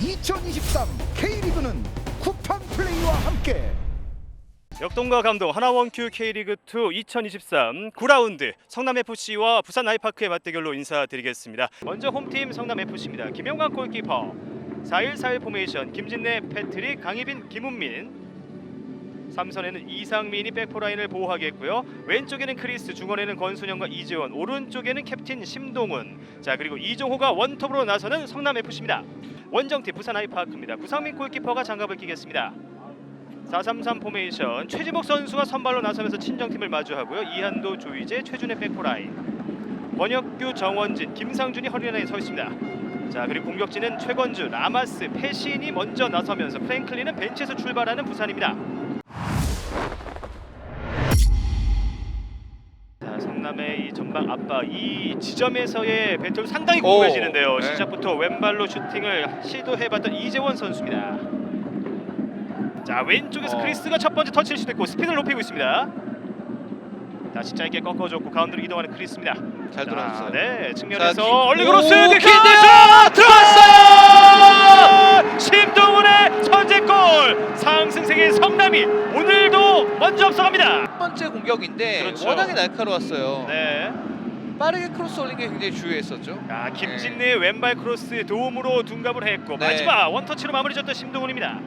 2023 K리그는 쿠팡 플레이와 함께 역동과 감동 하나원큐 K리그2 2023 9라운드 성남FC와 부산 아이파크의 맞대결로 인사드리겠습니다. 먼저 홈팀 성남FC입니다. 김영광 골키퍼 4-1-4-1 포메이션 김진래, 패트릭, 강희빈, 김훈민 삼선에는 이상민이 백포라인을 보호하겠고요. 왼쪽에는 크리스, 중원에는 권순영과 이재원, 오른쪽에는 캡틴 심동훈. 자 그리고 이종호가 원톱으로 나서는 성남 FC입니다. 원정팀 부산 아이파크입니다. 구상민 골키퍼가 장갑을 끼겠습니다. 4-3-3 포메이션 최지목 선수가 선발로 나서면서 친정팀을 마주하고요. 이한도, 조이제, 최준의 백포라인. 원혁규, 정원진, 김상준이 허리라인에 서 있습니다. 자 그리고 공격진은 최건주, 라마스, 패신이 먼저 나서면서 프랭클린은 벤치에서 출발하는 부산입니다. 성남의 이 전방 압박 이 지점에서의 배틀 상당히 궁금해지는데요. 네. 시작부터 왼발로 슈팅을 시도해봤던 이재원 선수입니다. 자 왼쪽에서 어. 크리스가 첫 번째 터치를 시도했고 스피드를 높이고 있습니다. 다시 짧게 꺾어줬고 가운데로 이동하는 크리스입니다. 잘 자, 돌아왔어요. 네 자, 측면에서 기- 얼리그로스! 기대요! 들어갔어요! 심동훈의 선제골 상승세계의 성남이 먼저 앞서갑니다. 첫 번째 공격인데 그렇죠. 워낙에 날카로웠어요. 네. 빠르게 크로스 올린 게 굉장히 주요했었죠. 아, 김진래의 왼발 크로스 도움으로 둔갑을 했고 네. 마지막 원터치로 마무리 졌던 심동훈입니다.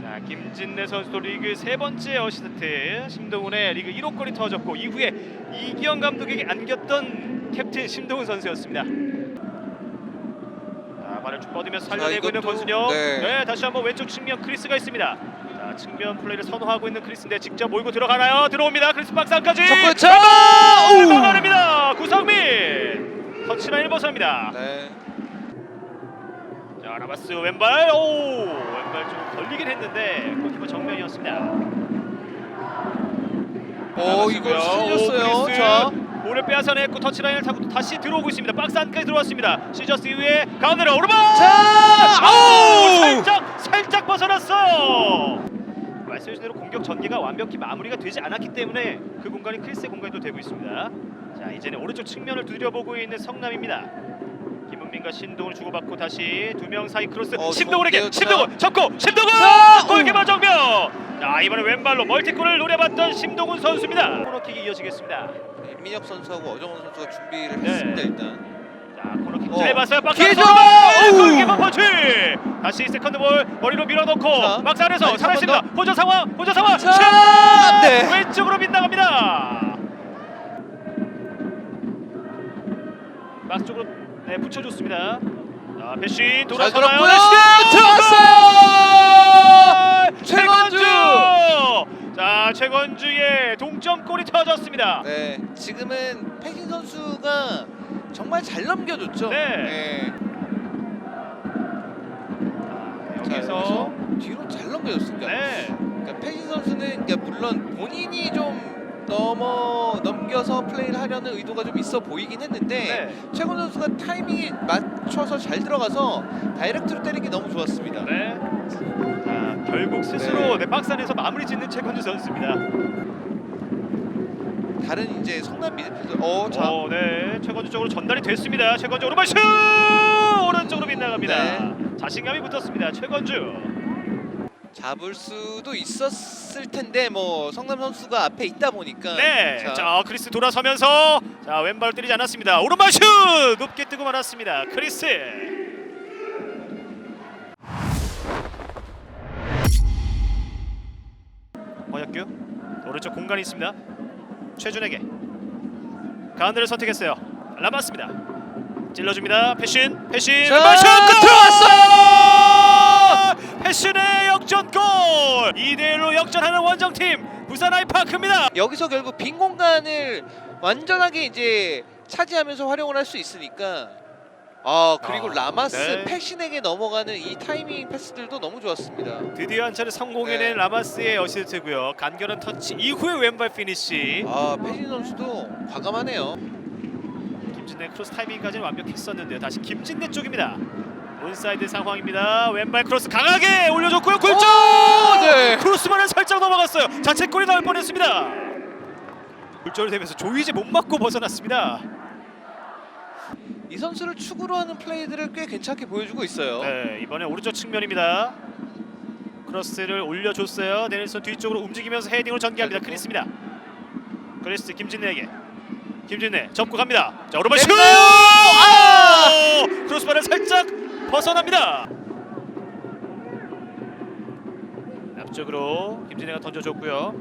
자, 김진래 선수도 리그 세 번째 어시스트 심동훈의 리그 1호 골이 터졌고 이후에 이기영 감독에게 안겼던 캡틴 심동훈 선수였습니다. 자, 발을 쭉 뻗으면서 살려내고 있는 이것도- 권순영. 네. 네, 다시 한번 왼쪽 측면 크리스가 있습니다. 자, 측면 플레이를 선호하고 있는 크리스인데 직접 몰고 들어가나요? 들어옵니다. 크리스 박스까지. 첫 번째! 오! 오! 막아냅니다. 구성민 터치라인을 벗어납니다. 네. 자 라마스 왼발 오 왼발 좀 걸리긴 했는데 골키퍼 정면이었습니다. 오 이거 실렸어요. 자, 볼을 빼앗아냈고 터치라인을 타고 또 다시 들어오고 있습니다. 박스 안까지 들어왔습니다. 시저스 이후에 가운데로 오르막 자, 오! 오! 살짝 살짝 벗어났어요. 말씀해주신 대로 공격 전개가 완벽히 마무리가 되지 않았기 때문에 그 공간이 크리스의 공간이 또 되고 있습니다. 자 이제는 오른쪽 측면을 두드려보고 있는 성남입니다. 김은민과 신동을 주고받고 다시 두 명 사이 크로스 어, 심동훈에게 좋은데요, 심동훈 접고 심동훈 자, 골키퍼 정면 자 이번에 왼발로 멀티골을 노려봤던 심동훈 선수입니다 코너킥이 이어지겠습니다 민혁 선수하고 어정원 선수가 준비를 네. 했습니다 일단. 어. 짧았어요 박스 기회죠! 오우! 골키퍼 펀치 다시 세컨드 볼 머리로 밀어넣고 자, 박스 안에서 아니, 살아있습니다 한번 상황 혼자 상황 자, 슛! 네. 왼쪽으로 빗나갑니다 박스 쪽으로 네 붙여줬습니다 자 배신 잘 돌아서나요 들었고요. 슛 들어갔어요. 최건주! 자 최건주의 동점골이 터졌습니다. 네, 지금은 패신 선수가 정말 잘 넘겨줬죠. 네. 자, 여기서 여기서 뒤로 잘 넘겨줬습니다. 네. 그러니까 패신 선수는 그러니까 물론 본인이 좀 넘어 넘겨서 플레이를 하려는 의도가 좀 있어 보이긴 했는데 네. 최건 선수가 타이밍이 맞춰서 잘 들어가서 다이렉트로 때린 게 너무 좋았습니다. 네. 자 결국 스스로 네. 박스 안에서 마무리 짓는 최건주 선수입니다. 다른 이제 성남 미드필더 어, 자. 어, 네. 최건주 쪽으로 전달이 됐습니다. 최건주 오른발 슛! 오른쪽으로 빗나갑니다. 네. 자신감이 붙었습니다. 최건주. 잡을 수도 있었을 텐데 뭐 성남 선수가 앞에 있다 보니까 네. 자, 자, 크리스 돌아서면서 자 왼발 때리지 않았습니다. 오른발 슛 높게 뜨고 말았습니다. 크리스. 허혁규 오른쪽 공간이 있습니다. 최준에게 가운데를 선택했어요. 라마스입니다. 찔러줍니다. 패신, 패신, 자, 왼발 슛 골! 들어왔어요! 패신의 역전골! 2대 1로 역전하는 원정팀 부산 아이파크입니다. 여기서 결국 빈 공간을 완전하게 이제 차지하면서 활용을 할 수 있으니까 아 그리고 아, 라마스 네. 패신에게 넘어가는 이 타이밍 패스들도 너무 좋았습니다. 드디어 한 차례 성공해낸 네. 라마스의 어시스트고요. 간결한 터치 이후에 왼발 피니시. 아 패신 선수도 과감하네요. 김진대 크로스 타이밍까지는 완벽했었는데요. 다시 김진대 쪽입니다. 온사이드 상황입니다. 왼발 크로스 강하게 올려줬고요. 오, 네. 크로스만은 살짝 넘어갔어요. 자책골이 나올 뻔했습니다. 굴절이 되면서 조이제 못 맞고 벗어났습니다. 이 선수를 축으로 하는 플레이들을 꽤 괜찮게 보여주고 있어요. 네, 이번에 오른쪽 측면입니다. 크로스를 올려줬어요. 데닐슨 뒤쪽으로 움직이면서 헤딩으로 전개합니다. 크리스입니다. 크리스 김진내에게 김진내 접고 갑니다. 자 오른발 슛! 아! 크로스바를 살짝 벗어납니다. 앞쪽으로 김진내가 던져줬고요.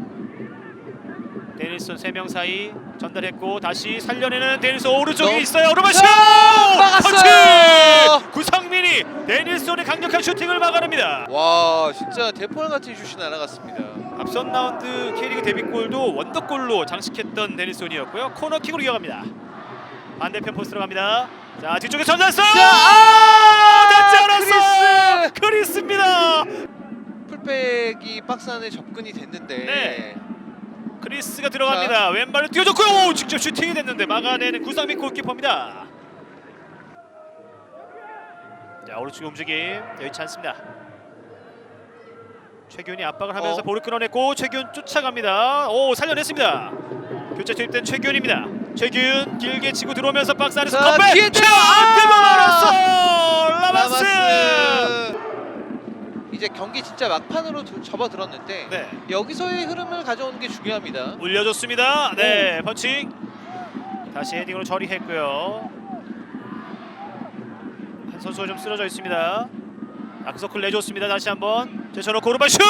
데닐슨 세명 사이 전달했고 다시 살려내는 데닐슨 오른쪽에 너- 있어요. 자, 막았어요! 구상민이 데닐슨의 강력한 슈팅을 막아냅니다. 와 진짜 대포알 같은 슛이 날아갔습니다. 앞선 라운드 K리그 데뷔골도 원더골로 장식했던 데닐슨이었고요. 코너킥으로 이어갑니다. 반대편 포스트로 갑니다. 자 뒤쪽에 전달했어요. 아, 닿지 않았어. 크리스! 크리스입니다. 풀백이 박스 안에 접근이 됐는데 네. 크리스가 들어갑니다. 왼발로 뛰어줬고요. 오, 직접 슈팅이 됐는데 막아내는 구상민 골키퍼입니다. 자 오른쪽 움직임 여의치 않습니다. 최균이 압박을 하면서 어. 볼을 끌어냈고 최균 쫓아갑니다. 오 살려냈습니다. 교체 투입된 최균입니다. 최균 길게 치고 들어오면서 박스 안에서 자, 기회 때려! 뜨고 아! 말았어 라마스. 라마스 이제 경기 진짜 막판으로 두- 접어들었는데 네 여기서의 흐름을 가져오는 게 중요합니다. 올려줬습니다. 네 펀칭 다시 헤딩으로 처리했고요. 한 선수가 좀 쓰러져 있습니다. 아크서클 내줬습니다. 다시 한번 제쳐놓고 오른발 슛! 오,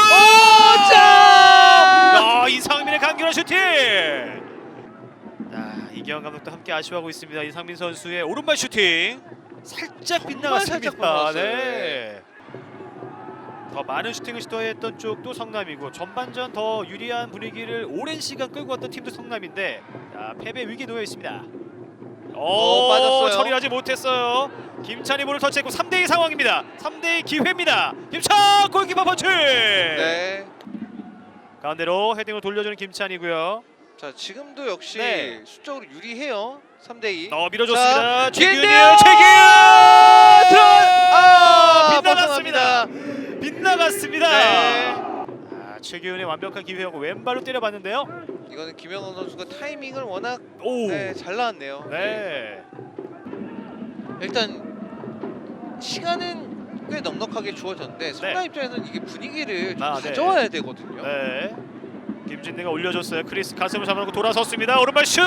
아, 이상민의 간결한 슈팅! 자, 이기현 감독도 함께 아쉬워하고 있습니다. 이상민 선수의 오른발 슈팅 살짝 빗나갔습니다. 살짝 빗나갔어요. 네. 더 많은 슈팅을 시도했던 쪽도 성남이고 전반전 더 유리한 분위기를 오랜 시간 끌고 왔던 팀도 성남인데 자, 패배 위기에 놓여 있습니다. 오, 빠졌어요. 처리하지 못했어요. 김찬이 볼을 터치했고 3대2 상황입니다. 3대2 기회입니다. 김찬 골키퍼 펀치! 네. 가운데로 헤딩을 돌려주는 김찬이고요. 자 지금도 역시 네. 수적으로 유리해요. 3대 2. 어 밀어줬습니다. 최균이에요. 최균! 들어! 아, 빗나갔습니다. 빗나갔습니다. 네. 아, 최균의 완벽한 기회였고 왼발로 때려봤는데요. 이거는 김영원 선수가 타이밍을 워낙 오. 네, 잘 나왔네요. 네. 일단 시간은 꽤 넉넉하게 주어졌는데 성남 입장에서는 이게 분위기를 좀 아, 네. 가져와야 되거든요. 네. 김진대가 올려줬어요. 크리스 가슴을 잡아놓고 돌아섰습니다. 오른발 슛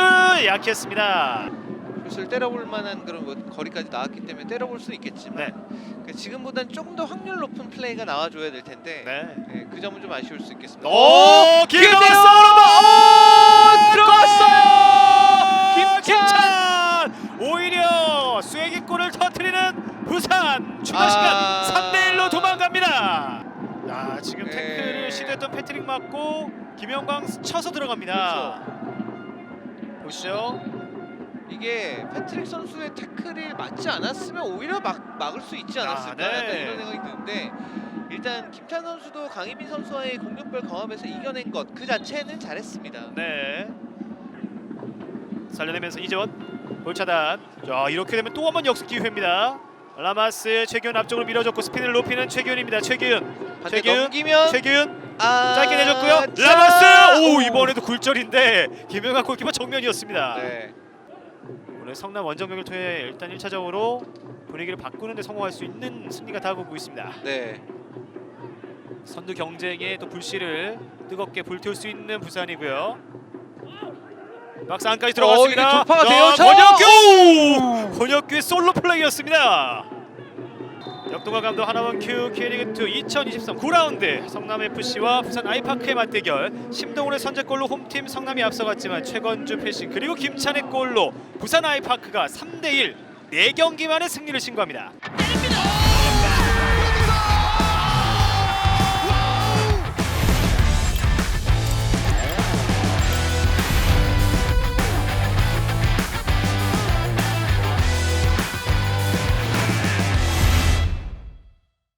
약했습니다. 슛을 때려볼 만한 그런 뭐 거리까지 나왔기 때문에 때려볼 수는 있겠지만 네. 그 지금보다는 조금 더 확률 높은 플레이가 나와줘야 될 텐데 네. 네, 그 점은 좀 아쉬울 수 있겠습니다. 오, 기회인데요! 왔어요. 들어갔어요! 김찬! 오히려 쐐기골을 터트리는 부산 추가 시간 아. 3대 1로 도망갑니다. 아, 지금 네. 태클을 시도했던 패트릭 맞고 김영광 쳐서 들어갑니다. 보시죠. 이게 패트릭 선수의 태클이 맞지 않았으면 오히려 막, 막을 수 있지 않았을까 아, 네. 이런 생각이 드는데 일단 김찬 선수도 강희빈 선수와의 공격별 경험에서 이겨낸 것 그 자체는 잘했습니다. 네. 살려내면서 이재원 볼 차단. 자 이렇게 되면 또 한 번 역습 기회입니다. 라마스 최기훈 앞쪽으로 밀어줬고 스피드를 높이는 최기훈입니다. 최기훈, 반대 최기훈, 넘기면 최기훈 아, 짧게 내줬고요. 자! 라마스 오 오! 이번에도 굴절인데 김영환 골키퍼 정면이었습니다. 네. 오늘 성남 원정경을 통해 일단 1차적으로 분위기를 바꾸는 데 성공할 수 있는 승리가 다가오고 있습니다. 네. 선두 경쟁에 또 불씨를 뜨겁게 불태울 수 있는 부산이고요. 박스 안까지 들어갔습니다. 어, 이게 돌파가 자, 돼요. 저- 권혁규! 권혁규의 솔로 플레이였습니다. 역동과 감독 하나원 큐 K리그2 2023 9라운드 성남 FC와 부산 아이파크의 맞대결 심동훈의 선제골로 홈팀 성남이 앞서갔지만 최건주 패싱 그리고 김찬의 골로 부산 아이파크가 3대1 4경기 만에 승리를 신고합니다.